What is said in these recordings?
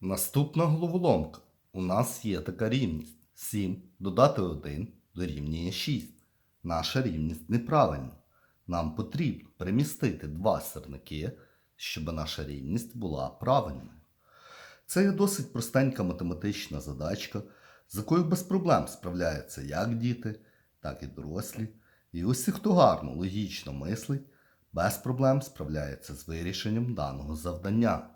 Наступна головоломка. У нас є така рівність. 7 додати 1 дорівнює 6. Наша рівність неправильна. Нам потрібно перемістити два сірники, щоб наша рівність була правильною. Це є досить простенька математична задачка, з якою без проблем справляються як діти, так і дорослі. І усі, хто гарно, логічно мислить, без проблем справляється з вирішенням даного завдання.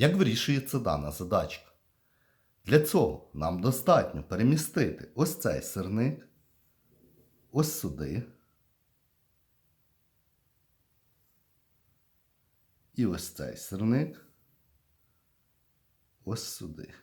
Як вирішується дана задачка? Для цього нам достатньо перемістити ось цей сирник, ось сюди. І ось цей сирник ось сюди.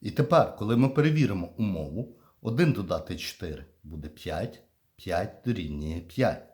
І тепер, коли ми перевіримо умову, 1 додати 4 буде 5, 5 дорівнює 5.